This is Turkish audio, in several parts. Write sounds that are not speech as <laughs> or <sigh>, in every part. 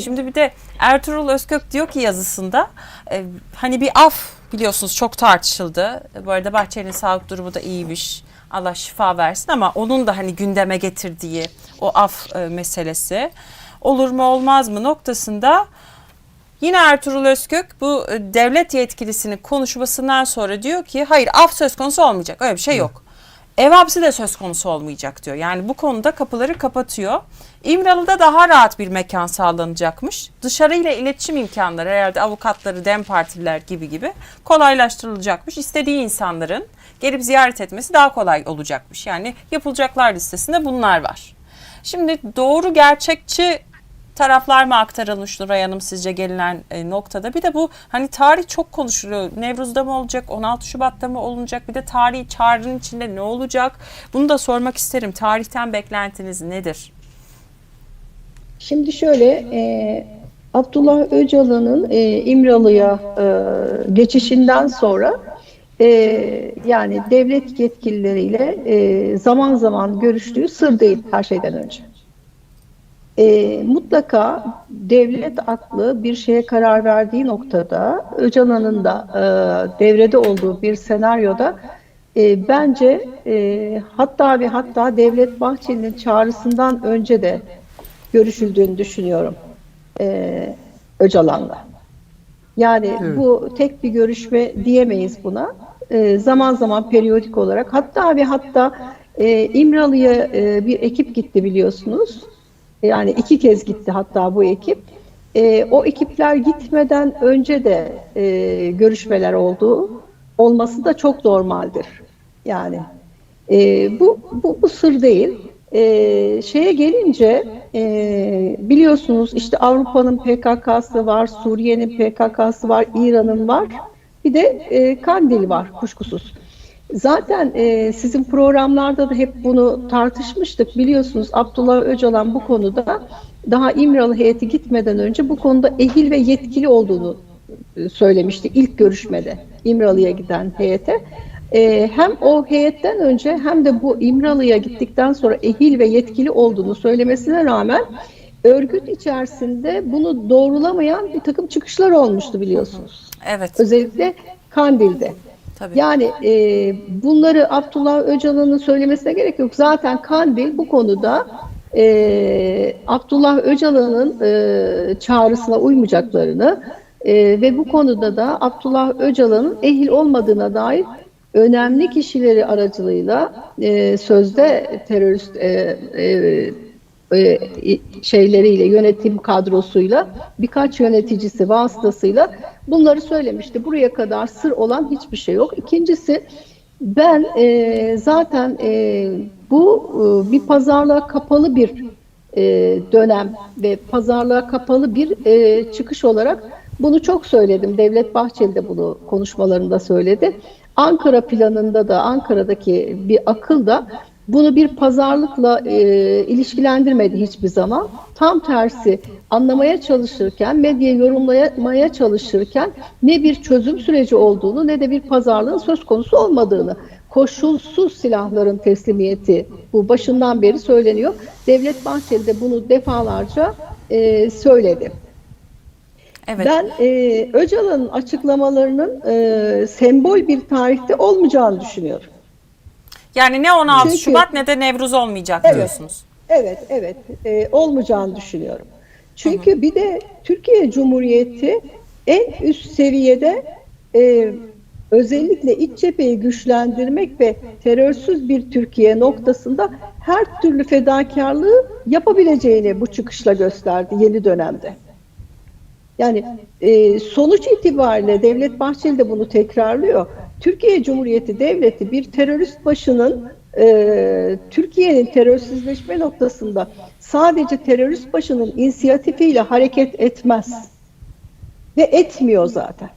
Şimdi bir de Ertuğrul Özkök diyor ki yazısında e, hani bir af biliyorsunuz çok tartışıldı. Bu arada Bahçeli'nin sağlık durumu da iyiymiş. Allah şifa versin ama onun da hani gündeme getirdiği o af e, meselesi olur mu olmaz mı noktasında yine Ertuğrul Özkök bu e, devlet yetkilisinin konuşmasından sonra diyor ki hayır af söz konusu olmayacak öyle bir şey yok. Ev hapsi de söz konusu olmayacak diyor. Yani bu konuda kapıları kapatıyor. İmralı'da daha rahat bir mekan sağlanacakmış. Dışarıyla iletişim imkanları herhalde avukatları, dem partililer gibi gibi kolaylaştırılacakmış. İstediği insanların gelip ziyaret etmesi daha kolay olacakmış. Yani yapılacaklar listesinde bunlar var. Şimdi doğru gerçekçi taraflar mı aktarılmış Nuray Hanım sizce gelinen e, noktada? Bir de bu hani tarih çok konuşuluyor. Nevruz'da mı olacak, 16 Şubat'ta mı olacak? Bir de tarihi çağrının içinde ne olacak? Bunu da sormak isterim. Tarihten beklentiniz nedir? Şimdi şöyle, e, Abdullah Öcalan'ın e, İmralı'ya e, geçişinden sonra e, yani devlet yetkilileriyle e, zaman zaman görüştüğü sır değil her şeyden önce. E, mutlaka devlet aklı bir şeye karar verdiği noktada Öcalan'ın da e, devrede olduğu bir senaryoda e, bence e, hatta ve hatta Devlet Bahçeli'nin çağrısından önce de görüşüldüğünü düşünüyorum e, Öcalan'la. Yani Evet. bu tek bir görüşme diyemeyiz buna. E, zaman zaman periyodik olarak hatta ve hatta e, İmralı'ya e, bir ekip gitti biliyorsunuz. Yani iki kez gitti hatta bu ekip. E, o ekipler gitmeden önce de e, görüşmeler oldu. Olması da çok normaldir. Yani e, bu, bu, bu sır değil. E, şeye gelince e, biliyorsunuz işte Avrupa'nın PKK'sı var, Suriye'nin PKK'sı var, İran'ın var. Bir de e, Kandil var kuşkusuz. Zaten e, sizin programlarda da hep bunu tartışmıştık. Biliyorsunuz Abdullah Öcalan bu konuda daha İmralı heyeti gitmeden önce bu konuda ehil ve yetkili olduğunu e, söylemişti ilk görüşmede İmralı'ya giden heyete. E, hem o heyetten önce hem de bu İmralı'ya gittikten sonra ehil ve yetkili olduğunu söylemesine rağmen örgüt içerisinde bunu doğrulamayan bir takım çıkışlar olmuştu biliyorsunuz. Evet. Özellikle Kandil'de. Tabii. Yani e, bunları Abdullah Öcalan'ın söylemesine gerek yok. Zaten Kandil bu konuda e, Abdullah Öcalan'ın e, çağrısına uymayacaklarını e, ve bu konuda da Abdullah Öcalan'ın ehil olmadığına dair önemli kişileri aracılığıyla e, sözde terörist e, e, e, şeyleriyle yönetim kadrosuyla birkaç yöneticisi vasıtasıyla bunları söylemişti. Buraya kadar sır olan hiçbir şey yok. İkincisi ben e, zaten e, bu e, bir pazarlığa kapalı bir e, dönem ve pazarlığa kapalı bir e, çıkış olarak bunu çok söyledim. Devlet Bahçeli de bunu konuşmalarında söyledi. Ankara planında da Ankara'daki bir akıl da bunu bir pazarlıkla e, ilişkilendirmedi hiçbir zaman. Tam tersi anlamaya çalışırken, medyayı yorumlamaya çalışırken ne bir çözüm süreci olduğunu ne de bir pazarlığın söz konusu olmadığını, koşulsuz silahların teslimiyeti bu başından beri söyleniyor. Devlet Bahçeli de bunu defalarca e, söyledi. Evet. Ben e, Öcalan'ın açıklamalarının e, sembol bir tarihte olmayacağını düşünüyorum. Yani ne 16 Çünkü- Şubat ne de Nevruz olmayacak Evet. diyorsunuz. Evet, evet. e, olmayacağını düşünüyorum. Çünkü bir de Türkiye Cumhuriyeti en üst seviyede e, özellikle iç cepheyi güçlendirmek ve terörsüz bir Türkiye noktasında her türlü fedakarlığı yapabileceğini bu çıkışla gösterdi yeni dönemde. Yani e, sonuç itibariyle Devlet Bahçeli de bunu tekrarlıyor. Türkiye Cumhuriyeti Devleti bir terörist başının e, Türkiye'nin terörsüzleşme noktasında sadece terörist başının inisiyatifiyle hareket etmez. Ve etmiyor zaten.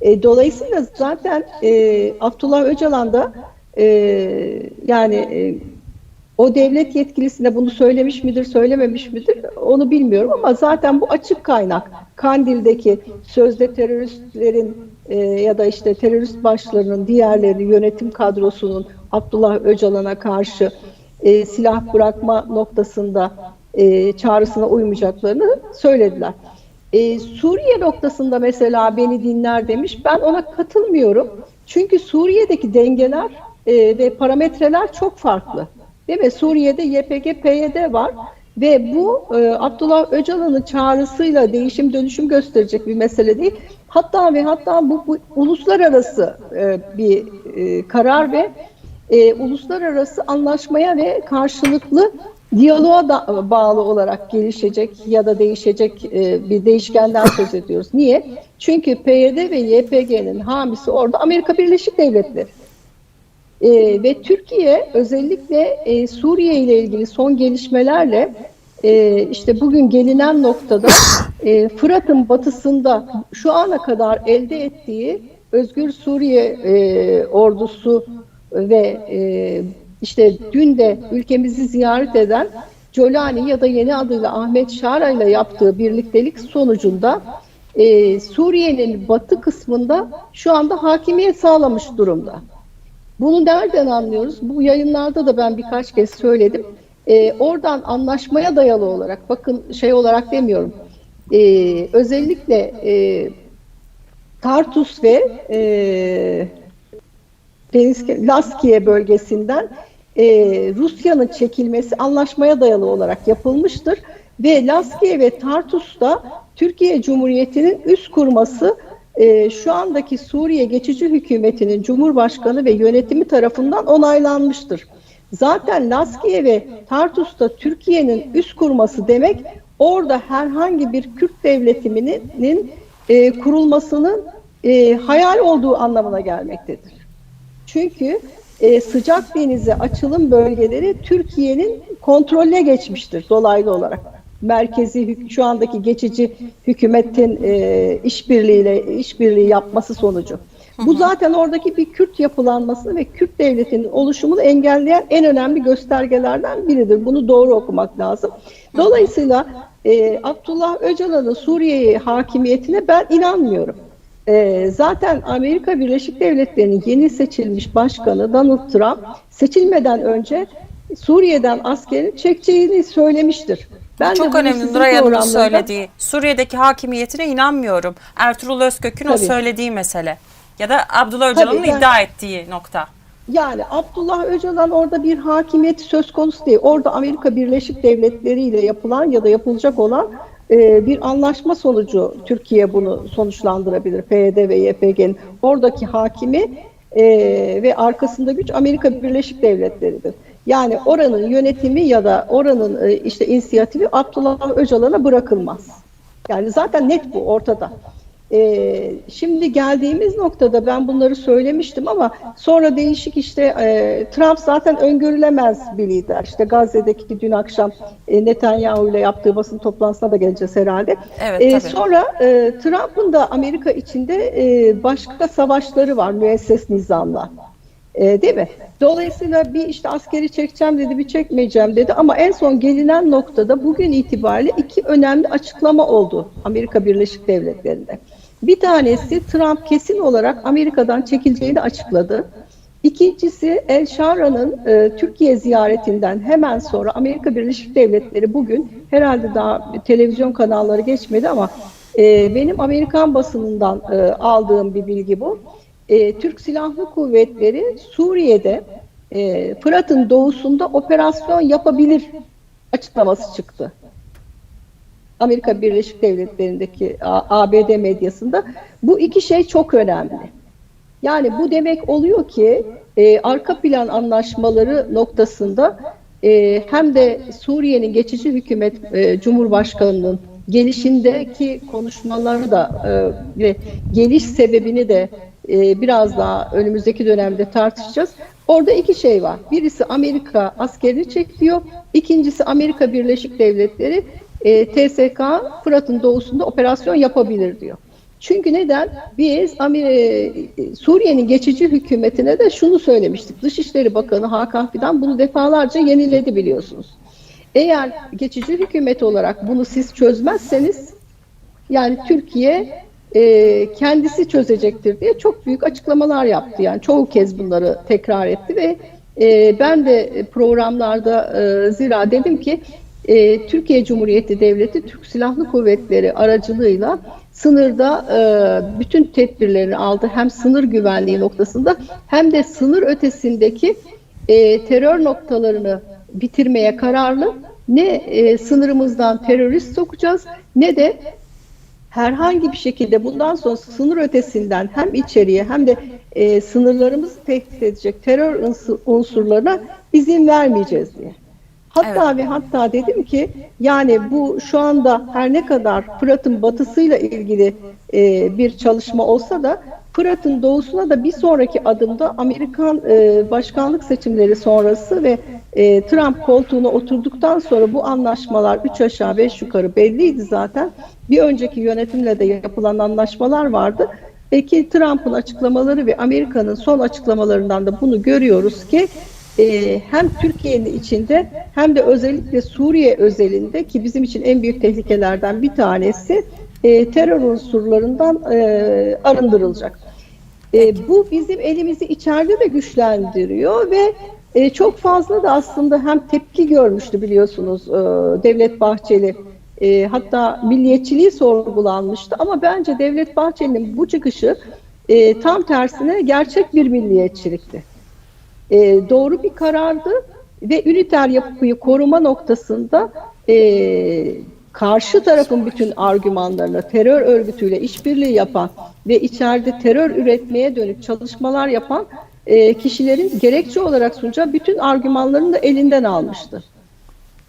E, dolayısıyla zaten e, Abdullah Öcalan da e, yani e, o devlet yetkilisine bunu söylemiş midir, söylememiş midir onu bilmiyorum ama zaten bu açık kaynak. Kandil'deki sözde teröristlerin e, ya da işte terörist başlarının diğerleri yönetim kadrosunun Abdullah Öcalan'a karşı e, silah bırakma noktasında e, çağrısına uymayacaklarını söylediler. E, Suriye noktasında mesela beni dinler demiş. Ben ona katılmıyorum. Çünkü Suriye'deki dengeler e, ve parametreler çok farklı. Değil mi? Suriye'de YPG, PYD var ve bu e, Abdullah Öcalan'ın çağrısıyla değişim dönüşüm gösterecek bir mesele değil. Hatta ve hatta bu, bu uluslararası e, bir e, karar ve e, uluslararası anlaşmaya ve karşılıklı diyaloğa da bağlı olarak gelişecek ya da değişecek e, bir değişkenden söz ediyoruz. Niye? Çünkü PYD ve YPG'nin hamisi orada Amerika Birleşik Devletleri. E, ve Türkiye özellikle e, Suriye ile ilgili son gelişmelerle e, işte bugün gelinen noktada e, Fırat'ın batısında şu ana kadar elde ettiği Özgür Suriye e, ordusu ve e, işte dün de ülkemizi ziyaret eden Colani ya da yeni adıyla Ahmet Şara ile yaptığı birliktelik sonucunda e, Suriye'nin batı kısmında şu anda hakimiyet sağlamış durumda. Bunu nereden anlıyoruz? Bu yayınlarda da ben birkaç kez söyledim. Ee, oradan anlaşmaya dayalı olarak, bakın şey olarak demiyorum, ee, özellikle e, Tartus ve e, Deniz, Laskiye bölgesinden e, Rusya'nın çekilmesi anlaşmaya dayalı olarak yapılmıştır. Ve Laskiye ve Tartus'ta Türkiye Cumhuriyeti'nin üst kurması e, şu andaki Suriye geçici hükümetinin Cumhurbaşkanı ve yönetimi tarafından onaylanmıştır. Zaten Laskiye ve Tartus'ta Türkiye'nin üst kurması demek orada herhangi bir Kürt devletinin e, kurulmasının e, hayal olduğu anlamına gelmektedir. Çünkü e, sıcak denize açılım bölgeleri Türkiye'nin kontrolüne geçmiştir dolaylı olarak. Merkezi şu andaki geçici hükümetin e, işbirliğiyle işbirliği yapması sonucu. Bu zaten oradaki bir Kürt yapılanmasını ve Kürt devletinin oluşumunu engelleyen en önemli göstergelerden biridir. Bunu doğru okumak lazım. Dolayısıyla e, Abdullah Öcalan'ın Suriye'ye hakimiyetine ben inanmıyorum. E, zaten Amerika Birleşik Devletleri'nin yeni seçilmiş başkanı Donald Trump seçilmeden önce Suriye'den askerin çekeceğini söylemiştir. Ben Çok önemli Nuray Hanım'ın söylediği. Suriye'deki hakimiyetine inanmıyorum. Ertuğrul Özkök'ün o söylediği mesele. Ya da Abdullah Öcalan'ın ben, iddia ettiği nokta. Yani Abdullah Öcalan orada bir hakimiyet söz konusu değil. Orada Amerika Birleşik Devletleri ile yapılan ya da yapılacak olan e, bir anlaşma sonucu Türkiye bunu sonuçlandırabilir. PYD ve YPG'nin oradaki hakimi e, ve arkasında güç Amerika Birleşik Devletleri'dir. Yani oranın yönetimi ya da oranın e, işte inisiyatifi Abdullah Öcalan'a bırakılmaz. Yani zaten net bu ortada. Ee, şimdi geldiğimiz noktada ben bunları söylemiştim ama sonra değişik işte e, Trump zaten öngörülemez bir lider. İşte Gazze'deki dün akşam e, Netanyahu ile yaptığı basın toplantısına da geleceğiz herhalde. Evet, e, tabii. sonra e, Trump'ın da Amerika içinde e, başka savaşları var müesses nizamla. E, değil mi? Dolayısıyla bir işte askeri çekeceğim dedi, bir çekmeyeceğim dedi ama en son gelinen noktada bugün itibariyle iki önemli açıklama oldu Amerika Birleşik Devletleri'nde. Bir tanesi Trump kesin olarak Amerika'dan çekileceğini açıkladı. İkincisi El Shara'nın e, Türkiye ziyaretinden hemen sonra Amerika Birleşik Devletleri bugün herhalde daha televizyon kanalları geçmedi ama e, benim Amerikan basınından e, aldığım bir bilgi bu. E, Türk Silahlı Kuvvetleri Suriye'de e, Fırat'ın doğusunda operasyon yapabilir açıklaması çıktı. Amerika Birleşik Devletleri'ndeki ABD medyasında bu iki şey çok önemli. Yani bu demek oluyor ki e, arka plan anlaşmaları noktasında e, hem de Suriye'nin geçici hükümet e, Cumhurbaşkanı'nın gelişindeki konuşmaları da e, ve geliş sebebini de e, biraz daha önümüzdeki dönemde tartışacağız. Orada iki şey var. Birisi Amerika askerini çekiyor. İkincisi Amerika Birleşik Devletleri e, TSK Fırat'ın doğusunda operasyon yapabilir diyor. Çünkü neden? Biz e, Suriye'nin geçici hükümetine de şunu söylemiştik. Dışişleri Bakanı Hakan Fidan bunu defalarca yeniledi biliyorsunuz. Eğer geçici hükümet olarak bunu siz çözmezseniz yani Türkiye e, kendisi çözecektir diye çok büyük açıklamalar yaptı. Yani çoğu kez bunları tekrar etti ve e, ben de programlarda e, zira dedim ki e, Türkiye Cumhuriyeti Devleti Türk Silahlı Kuvvetleri aracılığıyla sınırda e, bütün tedbirlerini aldı. Hem sınır güvenliği noktasında hem de sınır ötesindeki e, terör noktalarını bitirmeye kararlı. Ne e, sınırımızdan terörist sokacağız ne de herhangi bir şekilde bundan sonra sınır ötesinden hem içeriye hem de e, sınırlarımızı tehdit edecek terör unsur- unsurlarına izin vermeyeceğiz diye. Hatta ve hatta dedim ki yani bu şu anda her ne kadar Fırat'ın batısıyla ilgili e, bir çalışma olsa da Fırat'ın doğusuna da bir sonraki adımda Amerikan e, başkanlık seçimleri sonrası ve e, Trump koltuğuna oturduktan sonra bu anlaşmalar 3 aşağı 5 yukarı belliydi zaten. Bir önceki yönetimle de yapılan anlaşmalar vardı. Peki Trump'ın açıklamaları ve Amerika'nın son açıklamalarından da bunu görüyoruz ki e, hem Türkiye'nin içinde hem de özellikle Suriye özelinde ki bizim için en büyük tehlikelerden bir tanesi e, terör unsurlarından e, arındırılacak. E, bu bizim elimizi içeride de güçlendiriyor ve e, çok fazla da aslında hem tepki görmüştü biliyorsunuz e, Devlet Bahçeli. E, hatta milliyetçiliği sorgulanmıştı ama bence Devlet Bahçeli'nin bu çıkışı e, tam tersine gerçek bir milliyetçilikti. E, doğru bir karardı ve üniter yapıyı koruma noktasında e, karşı tarafın bütün argümanlarını terör örgütüyle işbirliği yapan ve içeride terör üretmeye dönük çalışmalar yapan e, kişilerin gerekçe olarak sunacağı bütün argümanlarını da elinden almıştı.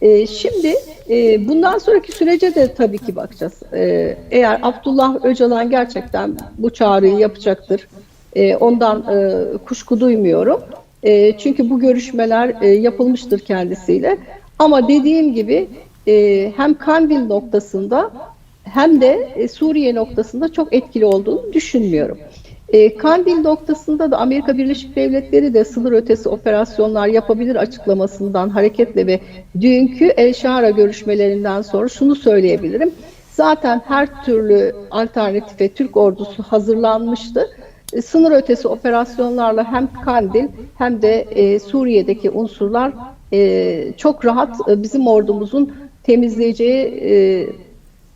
E, şimdi e, bundan sonraki sürece de tabii ki bakacağız. E, eğer Abdullah Öcalan gerçekten bu çağrıyı yapacaktır, e, ondan e, kuşku duymuyorum. E, çünkü bu görüşmeler e, yapılmıştır kendisiyle. Ama dediğim gibi e, hem Kandil noktasında hem de e, Suriye noktasında çok etkili olduğunu düşünmüyorum. E, Kandil noktasında da Amerika Birleşik Devletleri de sınır ötesi operasyonlar yapabilir açıklamasından hareketle ve dünkü El Şara görüşmelerinden sonra şunu söyleyebilirim. Zaten her türlü alternatife Türk ordusu hazırlanmıştı. E, Sınır ötesi operasyonlarla hem Kandil hem de e, Suriye'deki unsurlar e, çok rahat e, bizim ordumuzun temizleyeceği e,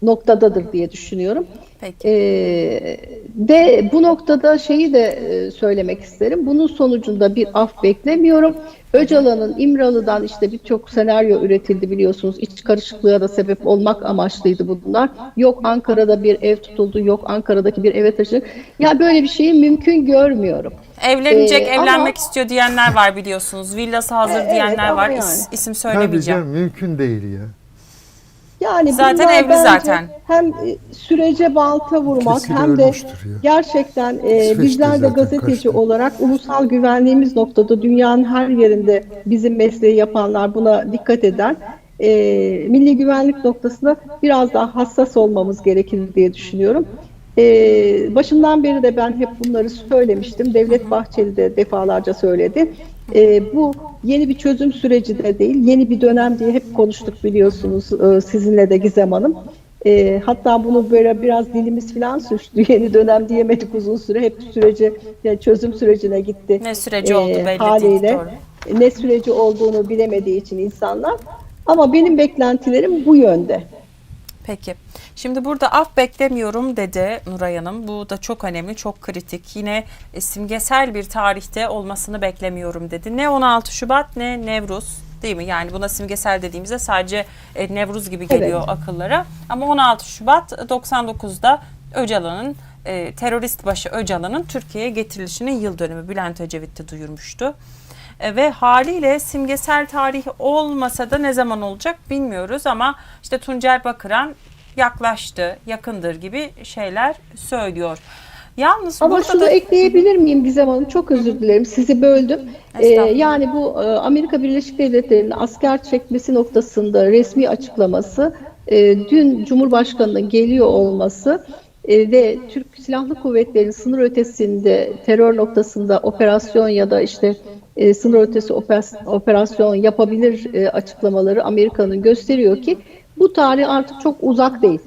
noktadadır diye düşünüyorum. Peki. Ee, de bu noktada şeyi de e, söylemek isterim. Bunun sonucunda bir af beklemiyorum. Öcalan'ın İmralı'dan işte birçok senaryo üretildi biliyorsunuz. İç karışıklığa da sebep olmak amaçlıydı bunlar. Yok Ankara'da bir ev tutuldu, yok Ankara'daki bir eve taşındı. Ya böyle bir şeyi mümkün görmüyorum. Evlenecek, Ee, evlenmek ama- istiyor diyenler var biliyorsunuz. Villası hazır Evet, diyenler ama var. yani. İs- isim Tabii söylemeyeceğim. canım mümkün değil ya. Yani Zaten evli zaten. Hem e, sürece balta vurmak Kesin hem de gerçekten e, bizler de gazeteci kaçtı. olarak ulusal güvenliğimiz noktada dünyanın her yerinde bizim mesleği yapanlar buna dikkat eder. E, milli güvenlik noktasında biraz daha hassas olmamız gerekir diye düşünüyorum. E, başından beri de ben hep bunları söylemiştim. Devlet Bahçeli de defalarca söyledi. E, bu yeni bir çözüm süreci de değil, yeni bir dönem diye hep konuştuk biliyorsunuz e, sizinle de Gizem Hanım. E, hatta bunu böyle biraz dilimiz falan sürçtü. <laughs> Yeni dönem diyemedik uzun süre. Hep sürece, yani çözüm sürecine gitti. Ne süreci oldu belli değil, E, haliyle. doğru. Ne süreci olduğunu bilemediği için insanlar. Ama benim beklentilerim bu yönde. Peki. Şimdi burada af beklemiyorum dedi Nuray Hanım. Bu da çok önemli, çok kritik. Yine e, simgesel bir tarihte olmasını beklemiyorum dedi. Ne 16 Şubat ne Nevruz değil mi? Yani buna simgesel dediğimizde sadece e, Nevruz gibi geliyor Evet. akıllara. Ama 16 Şubat 99'da Öcalan'ın e, terörist başı Öcalan'ın Türkiye'ye getirilişinin yıl dönümü Bülent Ecevit de duyurmuştu. E, ve haliyle simgesel tarih olmasa da ne zaman olacak bilmiyoruz ama işte Tuncel Bakıran yaklaştı, yakındır gibi şeyler söylüyor. Yalnız Ama şunu da ekleyebilir miyim Gizem Hanım? Çok özür dilerim. Sizi böldüm. Ee, yani bu e, Amerika Birleşik Devletleri'nin asker çekmesi noktasında resmi açıklaması, e, dün Cumhurbaşkanı'nın geliyor olması ve Türk Silahlı Kuvvetleri'nin sınır ötesinde terör noktasında operasyon ya da işte e, sınır ötesi oper- operasyon yapabilir e, açıklamaları Amerika'nın gösteriyor ki bu tarih artık çok uzak değil.